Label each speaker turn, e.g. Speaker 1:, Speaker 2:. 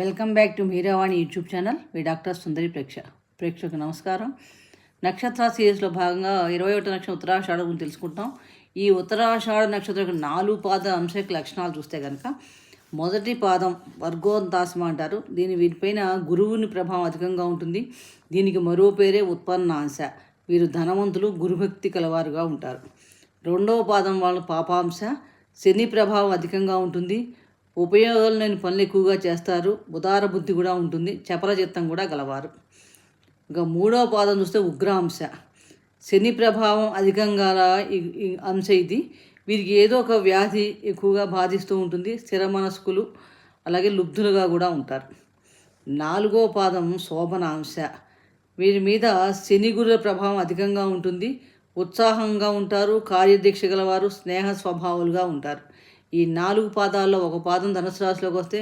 Speaker 1: Welcome back to Meeravani YouTube channel. Me doctor Sundari ప్రేక్ష ప్రేక్షకు నమస్కారం. నక్షత్ర సిరీస్లో భాగంగా ఇరవై ఒకటి నక్షత్రం ఉత్తరాషాఢ గురించి తెలుసుకుంటాం ఈ ఉత్తరాషాఢ నక్షత్రం యొక్క నాలుగు పాద అంశక లక్షణాలు చూస్తే కనుక మొదటి పాదం వర్గోంతాసమ అంటారు. దీని వీటిపైన గురువుని ప్రభావం అధికంగా ఉంటుంది. దీనికి మరో పేరే ఉత్పన్నాంశ. వీరు ధనవంతులు గురుభక్తి కలవారుగా ఉంటారు. రెండవ పాదం వాళ్ళ పాపాంశ. శని ప్రభావం అధికంగా ఉంటుంది. ఉపయోగాలు లేని పనులు ఎక్కువగా చేస్తారు. ఉదార బుద్ధి కూడా ఉంటుంది. చపల చిత్తం కూడా గలవారు. ఇంకా మూడవ పాదం చూస్తే ఉగ్రాంశ. శని ప్రభావం అధికంగా అంశ ఇది. వీరికి ఏదో ఒక వ్యాధి ఎక్కువగా బాధిస్తూ ఉంటుంది. స్థిర మనస్కులు అలాగే లుబ్ధులుగా కూడా ఉంటారు. నాలుగో పాదం శోభనాంశ. వీరి మీద శని గురుల ప్రభావం అధికంగా ఉంటుంది. ఉత్సాహంగా ఉంటారు. కార్యదీక్ష గలవారు. స్నేహ స్వభావాలుగా ఉంటారు. ఈ నాలుగు పాదాల్లో ఒక పాదం ధనుసు రాశిలోకి వస్తే